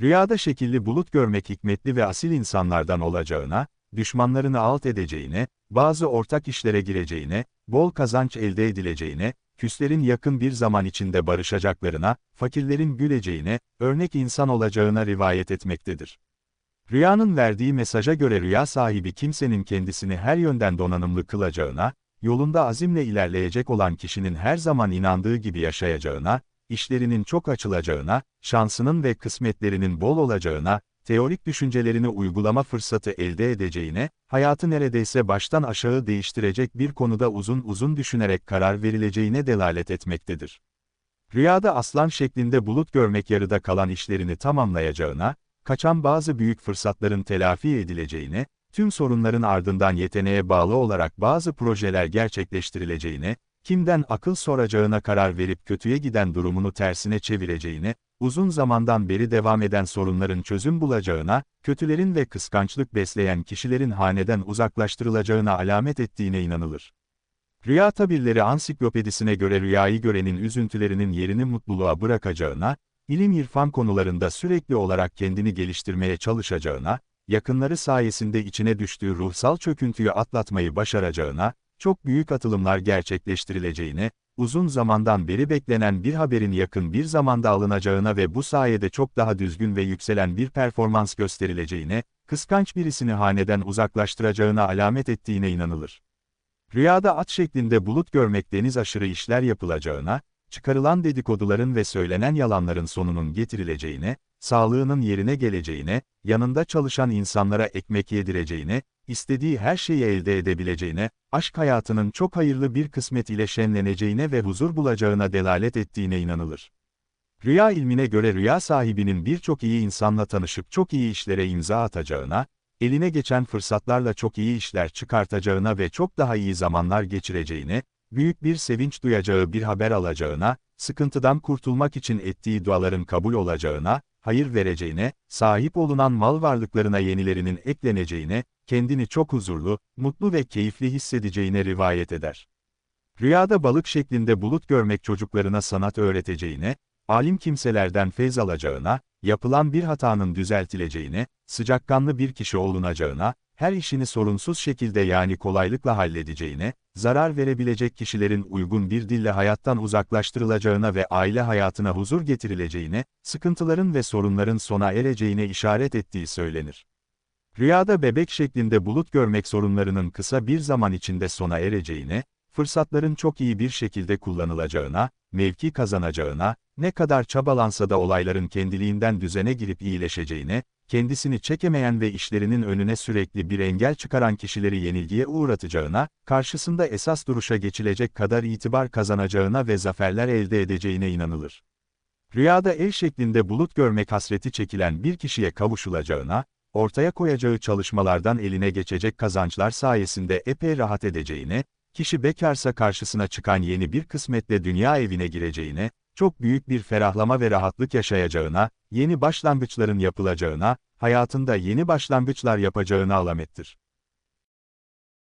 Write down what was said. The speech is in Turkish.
Rüyada şekilli bulut görmek hikmetli ve asil insanlardan olacağına, düşmanlarını alt edeceğine, bazı ortak işlere gireceğine, bol kazanç elde edileceğine, küslerin yakın bir zaman içinde barışacaklarına, fakirlerin güleceğine, örnek insan olacağına rivayet etmektedir. Rüyanın verdiği mesaja göre rüya sahibi kimsenin kendisini her yönden donanımlı kılacağına, yolunda azimle ilerleyecek olan kişinin her zaman inandığı gibi yaşayacağına, işlerinin çok açılacağına, şansının ve kısmetlerinin bol olacağına, teorik düşüncelerini uygulama fırsatı elde edeceğine, hayatı neredeyse baştan aşağı değiştirecek bir konuda uzun uzun düşünerek karar verileceğine delalet etmektedir. Rüyada aslan şeklinde bulut görmek yarıda kalan işlerini tamamlayacağına, kaçan bazı büyük fırsatların telafi edileceğine, tüm sorunların ardından yeteneğe bağlı olarak bazı projeler gerçekleştirileceğine, kimden akıl soracağına karar verip kötüye giden durumunu tersine çevireceğine, uzun zamandan beri devam eden sorunların çözüm bulacağına, kötülerin ve kıskançlık besleyen kişilerin haneden uzaklaştırılacağına alamet ettiğine inanılır. Rüya tabirleri ansiklopedisine göre rüyayı görenin üzüntülerinin yerini mutluluğa bırakacağına, ilim irfan konularında sürekli olarak kendini geliştirmeye çalışacağına, yakınları sayesinde içine düştüğü ruhsal çöküntüyü atlatmayı başaracağına, çok büyük atılımlar gerçekleştirileceğine, uzun zamandan beri beklenen bir haberin yakın bir zamanda alınacağına ve bu sayede çok daha düzgün ve yükselen bir performans gösterileceğine, kıskanç birisini haneden uzaklaştıracağına alamet ettiğine inanılır. Rüyada at şeklinde bulut görmek deniz aşırı işler yapılacağına, çıkarılan dedikoduların ve söylenen yalanların sonunun getirileceğine, sağlığının yerine geleceğine, yanında çalışan insanlara ekmek yedireceğine, istediği her şeyi elde edebileceğine, aşk hayatının çok hayırlı bir kısmet ile şenleneceğine ve huzur bulacağına delalet ettiğine inanılır. Rüya ilmine göre rüya sahibinin birçok iyi insanla tanışıp çok iyi işlere imza atacağına, eline geçen fırsatlarla çok iyi işler çıkartacağına ve çok daha iyi zamanlar geçireceğine, büyük bir sevinç duyacağı bir haber alacağına, sıkıntıdan kurtulmak için ettiği duaların kabul olacağına, hayır vereceğine, sahip olunan mal varlıklarına yenilerinin ekleneceğine, kendini çok huzurlu, mutlu ve keyifli hissedeceğine rivayet eder. Rüyada balık şeklinde bulut görmek çocuklarına sanat öğreteceğine, alim kimselerden feyz alacağına, yapılan bir hatanın düzeltileceğine, sıcakkanlı bir kişi olunacağına, her işini sorunsuz şekilde yani kolaylıkla halledeceğine, zarar verebilecek kişilerin uygun bir dille hayattan uzaklaştırılacağına ve aile hayatına huzur getirileceğine, sıkıntıların ve sorunların sona ereceğine işaret ettiği söylenir. Rüyada bebek şeklinde bulut görmek sorunlarının kısa bir zaman içinde sona ereceğine, fırsatların çok iyi bir şekilde kullanılacağına, mevki kazanacağına, ne kadar çabalansa da olayların kendiliğinden düzene girip iyileşeceğine, kendisini çekemeyen ve işlerinin önüne sürekli bir engel çıkaran kişileri yenilgiye uğratacağına, karşısında esas duruşa geçilecek kadar itibar kazanacağına ve zaferler elde edeceğine inanılır. Rüyada el şeklinde bulut görmek hasreti çekilen bir kişiye kavuşulacağına, ortaya koyacağı çalışmalardan eline geçecek kazançlar sayesinde epey rahat edeceğine, kişi bekarsa karşısına çıkan yeni bir kısmetle dünya evine gireceğine, çok büyük bir ferahlama ve rahatlık yaşayacağına, yeni başlangıçların yapılacağına, hayatında yeni başlangıçlar yapacağına alamettir.